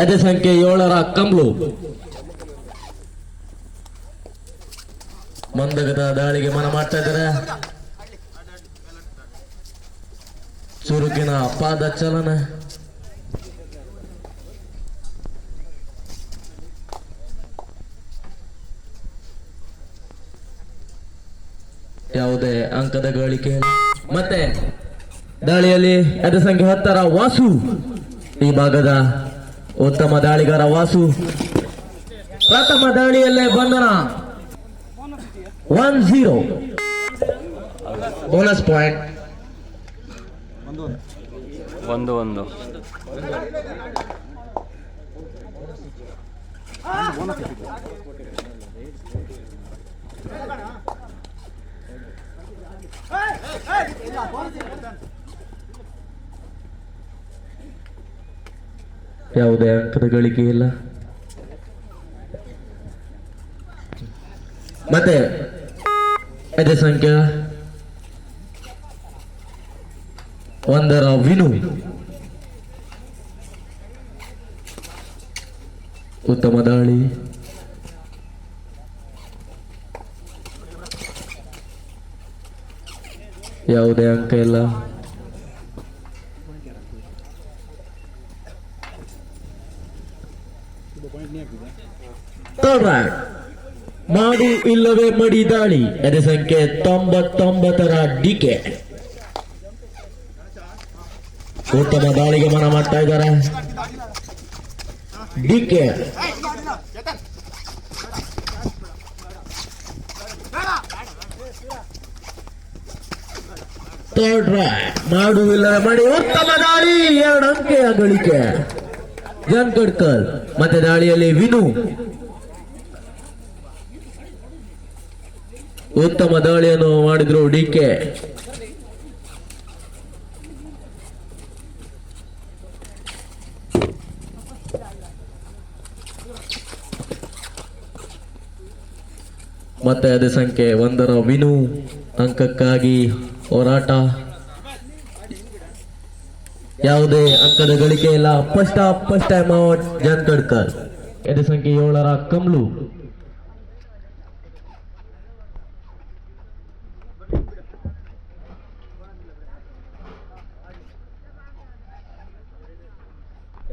ಅದೇ ಸಂಖ್ಯೆ ಏಳರ ಕಂಬ್ಳು. ಮಂದಗದ ದಾಳಿಗೆ ಮನ ಮಾಡ್ತಾ ಇದ್ದಾರೆ. ಚುರುಕಿನ ಪಾದ ಚಲನ. ಯಾವುದೇ ಅಂಕದ ಗಳಿಕೆ ಮತ್ತೆ ದಾಳಿಯಲ್ಲಿ ಅದೇ ಸಂಖ್ಯೆ ಹತ್ತರ ವಾಸು. ಈ ಭಾಗದ ಉತ್ತಮ ದಾಳಿಗಾರ ವಾಸು. ಪ್ರಥಮ ದಾಳಿಯಲ್ಲೇ ಬಂಧನ. ಒನ್ ಜೀರೋ ಬೋನಸ್ ಪಾಯಿಂಟ್ ಒಂದು ಒಂದು. ಯಾವುದೇ ಅಂಕದ ಗಳಿಕೆ ಇಲ್ಲ. ಮತ್ತೆ ಅದೇ ಸಂಖ್ಯೆ ಒಂದರ ವಿನು. ಉತ್ತಮ ದಾಳಿ. ಯಾವುದೇ ಅಂಕ ಇಲ್ಲ. ಮಾಡು ಇಲ್ಲವೇ ಮಡಿ ದಾಳಿ. ಅದೇ ಸಂಖ್ಯೆ ತೊಂಬತ್ತೊಂಬತ್ತರ ಡಿಕೆ. ಉತ್ತಮ ದಾಳಿಗೆ ಮನ ಮಾಡ್ತಾ ಇದ್ದಾರೆ. ಡಿಕೆ. ಮಾಡುವಿಲ್ಲ ಮಾಡಿ. ಉತ್ತಮ ದಾಳಿ. ಎರಡು ಅಂಕೆಯ ಗಳಿಕೆ ಜನ್ ಕಡ್ಕಲ್ ಮತ್ತೆ ದಾಳಿಯಲ್ಲಿ ವಿನು. ಉತ್ತಮ ದಾಳಿಯನ್ನು ಮಾಡಿದ್ರು ಡಿಕೆ ಮತ್ತೆ ಅದೇ ಸಂಖ್ಯೆ ಒಂದರ ವಿನು ಅಂಕಕ್ಕಾಗಿ ಹೋರಾಟ. ಯಾವುದೇ ಅಂಕದ ಗಳಿಕೆ ಇಲ್ಲ. ಫಸ್ಟ್ ಫಸ್ಟ್ ಟೈಮ್ ಔಟ್ ಜನ್ ಎದೆ ಸಂಖ್ಯೆ ಏಳರ ಕಮ್ಲು.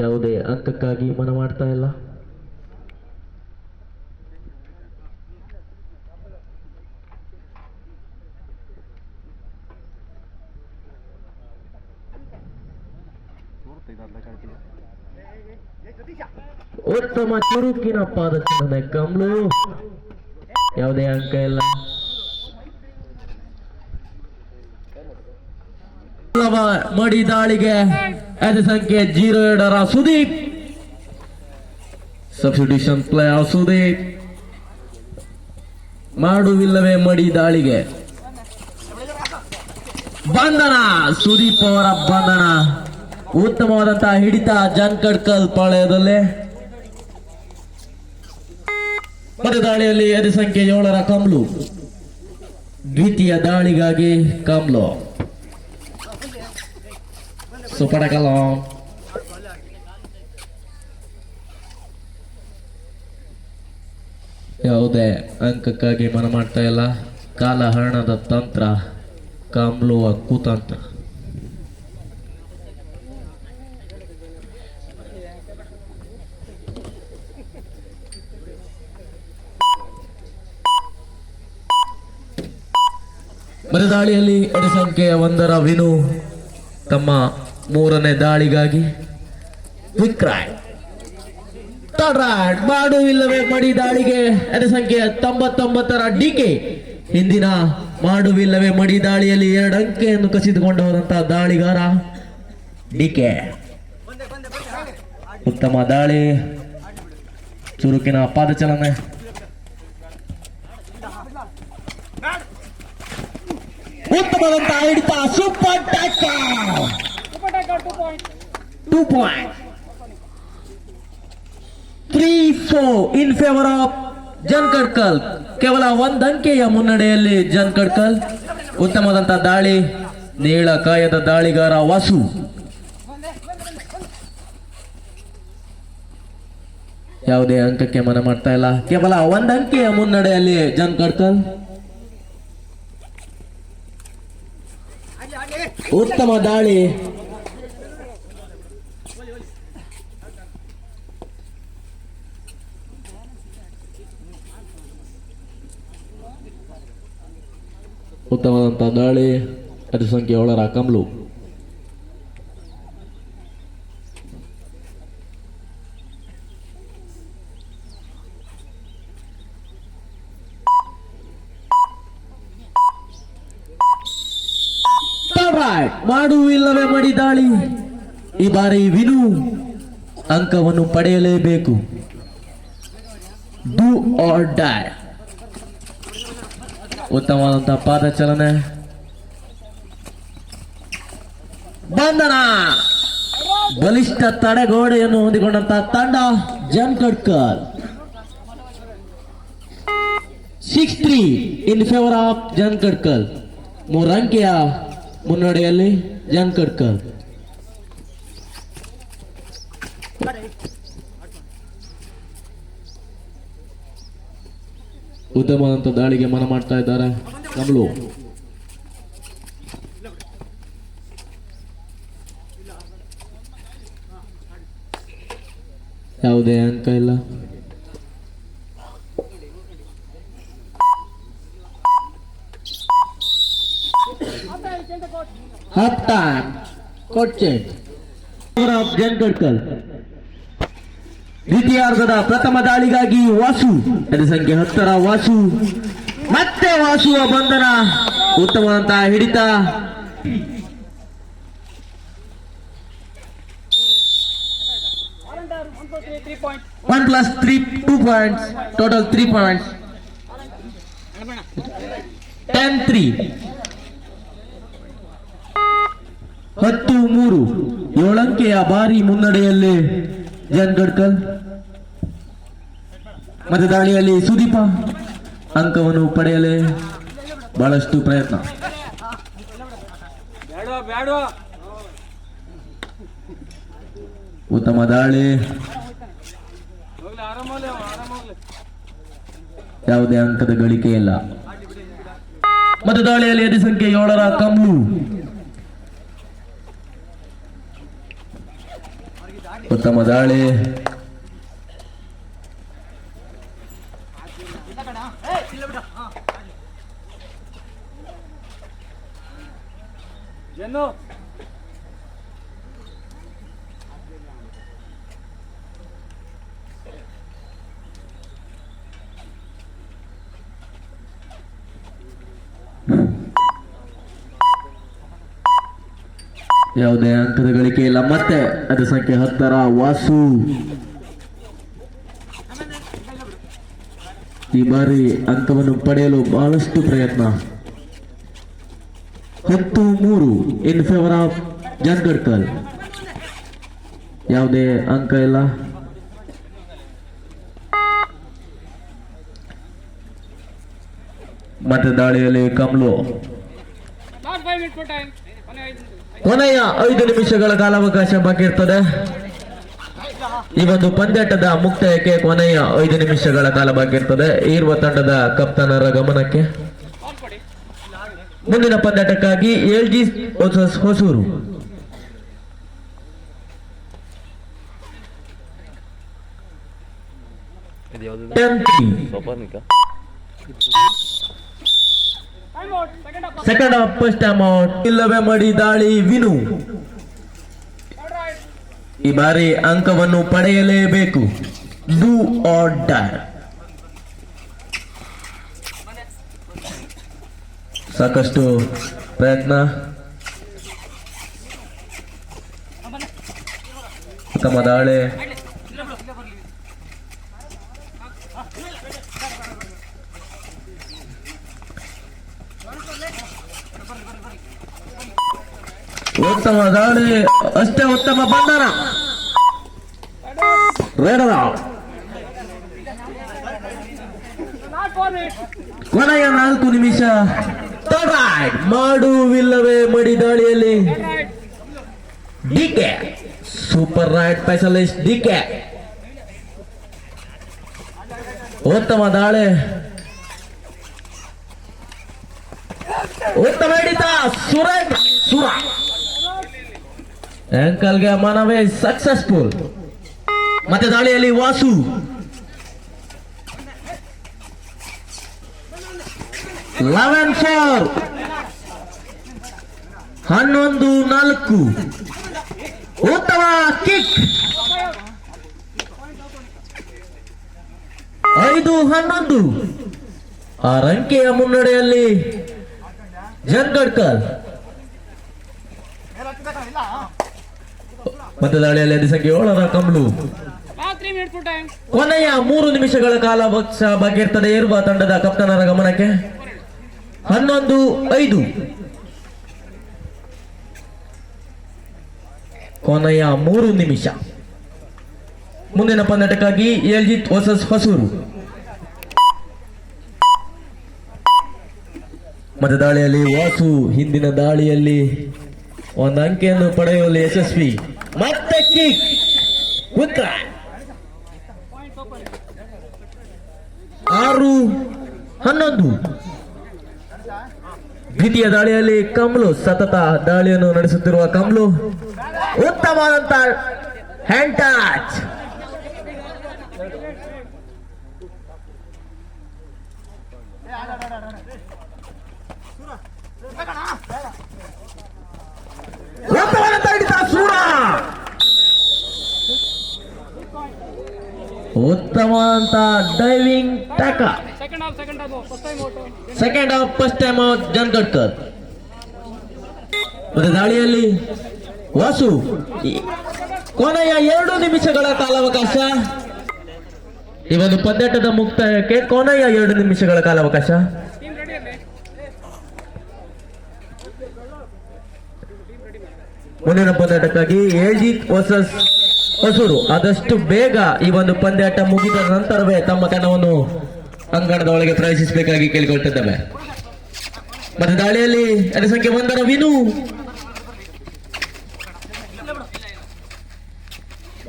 ಯಾವುದೇ ಅಂಕಕ್ಕಾಗಿ ಮನ ಮಾಡ್ತಾ ಇಲ್ಲ. ಉತ್ತಮ ಚುರುಕಿನ ಪಾದಚಲನೆ ಕಮ್ಲು. ಯಾವುದೇ ಅಂಕ ಇಲ್ಲ. ಮಡಿ ದಾಳಿಗೆ ಅದೇ ಸಂಖ್ಯೆ ಜೀರೋ ಎರಡರ ಸುದೀಪ್ ಸಬ್ಸ್ಟಿಟ್ಯೂಷನ್ ಪ್ಲೇ ಸುದೀಪ್ ಮಾಡುವಿಲ್ಲವೇ ಮಡಿ ದಾಳಿಗೆ. ಬಂಧನ, ಸುದೀಪ್ ಅವರ ಬಂಧನ. ಉತ್ತಮವಾದಂತಹ ಹಿಡಿತ ಜನ್ ಕಡ್ಕಲ್ ಪಾಳ್ಯದಲ್ಲಿ. ಮತ್ತೆ ದಾಳಿಯಲ್ಲಿ ಅದೇ ಸಂಖ್ಯೆ ಏಳರ ಕಮ್ಲು. ದ್ವಿತೀಯ ದಾಳಿಗಾಗಿ ಕಮ್ಲು. ಸುಪಡಕಲ ಯಾವುದೇ ಅಂಕಕ್ಕಾಗಿ ಮನ ಮಾಡ್ತಾ ಇಲ್ಲ. ಕಾಲಹರಣದ ತಂತ್ರ, ಕಾಮ್ಲುವ ಕುತಂತ್ರ. ಮರದಾಳಿಯಲ್ಲಿ ದಾಳಿಯಲ್ಲಿ ಸಂಖ್ಯೆಯ ಸಂಖ್ಯೆ ಒಂದರ ವಿನು ತಮ್ಮ ಮೂರನೇ ದಾಳಿಗಾಗಿ ವಿಕ್ರಾಯ್ ತಡ್ರಾಡ್ ಮಾಡು ಇಲ್ಲವೇ ಮಡಿ ದಾಳಿಗೆ. ಅದೇ ಸಂಖ್ಯೆ ತೊಂಬತ್ತೊಂಬತ್ತರ ಡಿಕೆ. ಹಿಂದಿನ ಮಾಡುವಿಲ್ಲವೇ ಮಡಿ ದಾಳಿಯಲ್ಲಿ ಎರಡು ಅಂಕೆಯನ್ನು ಕಸಿದುಕೊಂಡವರಂತಹ ದಾಳಿಗಾರ ಡಿಕೆ. ಉತ್ತಮ ದಾಳಿ. ಚುರುಕಿನ ಪಾದಚಲನೆ. ಉತ್ತಮವಂತ ಹಿಡಿತ super tackle two point three four in favour of Jan Kadkal ಕೇವಲ ಒಂದು ಅಂಕೆಯ ಮುನ್ನಡೆಯಲ್ಲಿ ಜನ್ ಕಡ್ಕಲ್ ಉತ್ತಮವಾದಂತಹ ದಾಳಿ, ನೀಳ ಕಾಯದ ದಾಳಿಗಾರ ವಾಸು. ಯಾವುದೇ ಅಂಕಕ್ಕೆ ಮನ ಮಾಡ್ತಾ ಇಲ್ಲ. ಕೇವಲ ಒಂದು ಅಂಕೆಯ ಮುನ್ನಡೆಯಲ್ಲಿ ಜನ್ ಕಡ್ಕಲ್ ಉತ್ತಮ ದಾಳಿ. ಉತ್ತಮವಾದಂತಹ ದಾಳಿ ಅದು ಸಂಖ್ಯೆ ಏಳರ ಕಮ್ಲು ಮಾಡು ಮಡಿ ದಾಳಿ. ಈ ಬಾರಿ ವಿನು ಅಂಕವನ್ನು ಪಡೆಯಲೇಬೇಕು. ಡೂ ಆರ್ ಡೈ ಉತ್ತಮವಾದಂತಹ ಪಾದಚಲನೆ. ಬಂಧನ. ಬಲಿಷ್ಠ ತಡೆಗೋಡೆಯನ್ನು ಹೊಂದಿಕೊಂಡಂತಹ ತಂಡ Jankadkar. Six three in favour of Jankadkar. ಮೂರಂಕೆಯ ಮುನ್ನಡೆಯಲ್ಲಿ ಜನ್ಕಡ್ಕರ್. ಉತ್ತಮವಾದಂತ ದಾಳಿಗೆ ಮನ ಮಾಡ್ತಾ ಇದ್ದಾರೆ. ಕಮಲು ಯಾವುದೇ ಅಂಕ ಇಲ್ಲ. ಹಾಫ್ ಟೈಮ್ ಕೊಚ್ಚೆ ಜನ್ಕಡ್ಕಲ್ ದ್ವಿತೀಯಾರ್ಧದ ಪ್ರಥಮ ದಾಳಿಗಾಗಿ ವಾಸು ಸಂಖ್ಯೆ ಹತ್ತರ ವಾಸು, ಮತ್ತೆ ವಾಸುವ ಬಂಧನ ಉತ್ತಮವಾದಂತಹ ಹಿಡಿತ. One plus three two points total three points ten three ಹತ್ತು, ಮೂರು. ಏಳಂಕೆಯ ಭಾರಿ ಮುನ್ನಡೆಯಲ್ಲಿ ಜನ್ ಗಡ್ಕಲ್ ಮತ್ತೆ ದಾಳಿಯಲ್ಲಿ ಸುದೀಪ. ಅಂಕವನ್ನು ಪಡೆಯಲೇ ಬಹಳಷ್ಟು ಪ್ರಯತ್ನ. ಉತ್ತಮ ದಾಳಿ. ಯಾವುದೇ ಅಂಕದ ಗಳಿಕೆ ಇಲ್ಲ. ಮತ್ತು ದಾಳಿಯಲ್ಲಿ ಅತಿ ಸಂಖ್ಯೆ ಏಳರ ಕಮ್ಲು. ಉತ್ತಮ ದಾಳಿ. ಏನು ಯಾವುದೇ ಅಂಕದ ಗಳಿಕೆ ಇಲ್ಲ ಮತ್ತೆ ಅದು ಸಂಖ್ಯೆ ಹತ್ತರ, ವಾಸು. ಈ ಬಾರಿ ಅಂಕವನ್ನು ಪಡೆಯಲು ಬಹಳಷ್ಟು ಪ್ರಯತ್ನ. ಹತ್ತು, ಮೂರು ಇನ್ ಫೇವರ್ ಆಫ್ ಜನ್ಗಡ್ಕಲ್ ಯಾವುದೇ ಅಂಕ ಇಲ್ಲ. ಮತ್ತೆ ದಾಳಿಯಲ್ಲಿ ಕಮ್ಲು. ಕೊನೆಯ ಐದು ನಿಮಿಷಗಳ ಕಾಲಾವಕಾಶ ಬಾಕಿ ಇರ್ತದೆ. ಈ ಒಂದು ಪಂದ್ಯಾಟದ ಮುಕ್ತಾಯಕ್ಕೆ ಕೊನೆಯ ಐದು ನಿಮಿಷಗಳ ಕಾಲ ಬಾಕಿ ಇರ್ತದೆ. ಇರುವ ತಂಡದ ಕಪ್ತಾನರ ಗಮನಕ್ಕೆ. ಮುಂದಿನ ಪಂದ್ಯಾಟಕ್ಕಾಗಿ ಎಲ್ ಜಿ ಹೊಸೂರು. ಇದು ಯಾವುದು ten ಸೋಪಾನಿಕ time out second of first amount ಇಲ್ಲವೇ ಮಡಿ ದಾಳಿ, ವಿನು. ಈ ಬಾರಿ ಅಂಕವನ್ನು ಪಡೆಯಲೇಬೇಕು. ಡೂ ಆರ್ ಡೈ ಸಾಕಷ್ಟು ಪ್ರಯತ್ನ. ಉತ್ತಮ ದಾಳಿ. ಉತ್ತಮ ದಾಳಿ ಅಷ್ಟೇ ಉತ್ತಮ ಬಂಧನ raid out. Last four minute ಕೊನೆಯ ನಾಲ್ಕು ನಿಮಿಷ. ಮಾಡುವಿಲ್ಲವೇ ಮಡಿ ದಾಳಿಯಲ್ಲಿ. DK super raid specialist DK ಉತ್ತಮ ದಾಳಿ. ಉತ್ತಮ ಹಿಡಿತ, ಸುರೇಂದ್ರ, ಸುರ. ಆಂಕಲ್ಗೆ ಮನವೇ ಸಕ್ಸಸ್ಫುಲ್ ಮತ್ತೆ ದಾಳಿಯಲ್ಲಿ ವಾಸು. ಲೆವೆನ್ ಫೋರ್ ಹನ್ನೊಂದು, ನಾಲ್ಕು. ಉತ್ತಮ ಕಿಕ್ ಐದು, ಹನ್ನೊಂದು. ಆ ರಂಕೆಯ ಮುನ್ನಡೆಯಲ್ಲಿ ಜನ್ಗಡ್ಕರ್. ಮತ್ತೆ ದಾಳಿಯಲ್ಲಿ ಅದೇ ಸಂಖ್ಯೆ ಏಳರ ಕಂಬಳು ಕೊನೆಯ ಮೂರು ನಿಮಿಷಗಳ ಕಾಲ ಪಕ್ಷ ಬಾಗಿರ್ತದೆ ಇರುವ ತಂಡದ ಕಪ್ತನರ ಗಮನಕ್ಕೆ. ಹನ್ನೊಂದು ಐದು. ಕೊನೆಯ ಮೂರು ನಿಮಿಷ. ಮುಂದಿನ ಪಂದ್ಯಟಕ್ಕಾಗಿ ಎಲ್ಜಿತ್ ವರ್ಸಸ್ ಹೊಸೂರು. ಮತ್ತೆ ದಾಳಿಯಲ್ಲಿ ವಾಸು ಹಿಂದಿನ ದಾಳಿಯಲ್ಲಿ ಒಂದು ಅಂಕೆಯನ್ನು ಪಡೆಯುವಲ್ಲಿ ಯಶಸ್ವಿ. ಮತ್ತೆ ಕಿಕ್ ಉತ್ತರ. ಆರು, ಹನ್ನೊಂದು. ದ್ವಿತೀಯ ದಾಳಿಯಲ್ಲಿ ಕಮ್ಲು ಸತತ ದಾಳಿಯನ್ನು ನಡೆಸುತ್ತಿರುವ ಕಮ್ಲು. ಉತ್ತಮವಾದಂತ ಹ್ಯಾಂಡ್ ಟಚ್ ಹಿಡಿತ ಸೂರ. ಉತ್ತಮ ಅಂತ ಡೈವಿಂಗ್ ಟಕ. ಸೆಕೆಂಡ್ ಹಾಫ್ ಫಸ್ಟ್ ಟೈಮ್ ಜನ್ಗಡ್ಕರ್ ಮತ್ತೆ ದಾಳಿಯಲ್ಲಿ ವಾಸು ಕೊನೆಯ ಎರಡು ನಿಮಿಷಗಳ ಕಾಲಾವಕಾಶ. ಈ ಒಂದು ಪಂದ್ಯಾಟದ ಮುಕ್ತಾಯಕ್ಕೆ ಕೊನೆಯ ಎರಡು ನಿಮಿಷಗಳ ಕಾಲಾವಕಾಶ. ಮುಂದಿನ ಪಂದ್ಯಾಟಕ್ಕಾಗಿ ಏಜಿತ್ ವರ್ಸಸ್ ಹೊಸೂರು. ಆದಷ್ಟು ಬೇಗ ಈ ಒಂದು ಪಂದ್ಯಾಟ ಮುಗಿದ ನಂತರವೇ ತಮ್ಮ ತಂಡವನ್ನು ಅಂಗಣದ ಒಳಗೆ ಪ್ರವೇಶಿಸಬೇಕಾಗಿ ಕೇಳಿಕೊಳ್ತಿದ್ದೇವೆ. ಮತ್ತೆ ದಾಳಿಯಲ್ಲಿ ಎರಡು ಸಂಖ್ಯೆ ಒಂದರ ವಿನು.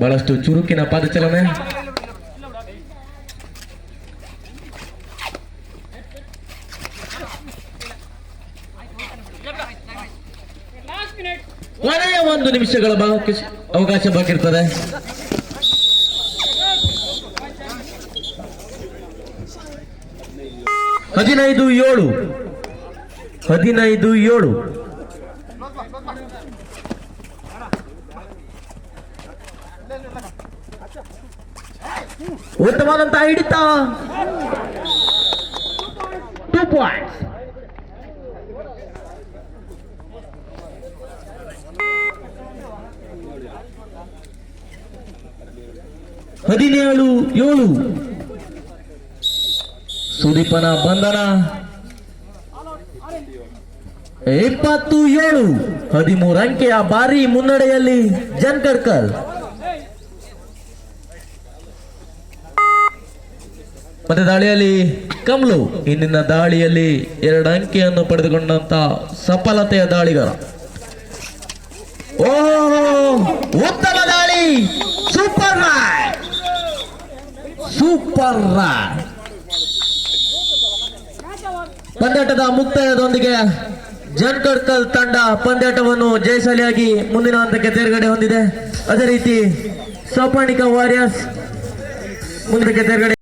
ಬಹಳಷ್ಟು ಚುರುಕಿನ ಪಾದಚಲನೆ. ಒಂದು ನಿಮಿಷಗಳ ಅವಕಾಶ ಬಾಕಿರ್ತದೆ. ಹದಿನೈದು ಏಳು. ಹದಿನೈದು ಏಳು. ಉತ್ತಮವಾದಂತಹ ಹಿಡಿತ. ಟೂ ಪಾಯಿಂಟ್ಸ್ ಹದಿನೇಳು, ಏಳು. ಸುದೀಪನ ಬಂಧನ. ಇಪ್ಪತ್ತು, ಏಳು. ಹದಿಮೂರು ಅಂಕೆಯ ಭಾರಿ ಮುನ್ನಡೆಯಲ್ಲಿ ಜನ್ಕರ್ಕಲ್ ಮತ್ತೆ ದಾಳಿಯಲ್ಲಿ ಕಮ್ಲು. ಇಂದಿನ ದಾಳಿಯಲ್ಲಿ ಎರಡು ಅಂಕೆಯನ್ನು ಪಡೆದುಕೊಂಡಂತ ಸಫಲತೆಯ ದಾಳಿಗರ. ಓ ಉತ್ತಮ ದಾಳಿ. ಸೂಪರ್ ರಾಯ್ ಸೂಪರ್ ರಾಯ್ ಪಂದ್ಯಾಟದ ಮುಕ್ತಾಯದೊಂದಿಗೆ ಜನ್ಕಡ್ಕಲ್ ತಂಡ ಪಂದ್ಯಾಟವನ್ನು ಜಯಶಾಲಿಯಾಗಿ ಮುಂದಿನ ಹಂತಕ್ಕೆ ತೇರ್ಗಡೆ ಹೊಂದಿದೆ. ಅದೇ ರೀತಿ ಸೋಪಾಣಿಕಾ ವಾರಿಯರ್ಸ್ ಮುಂದಕ್ಕೆ ತೇರ್ಗಡೆ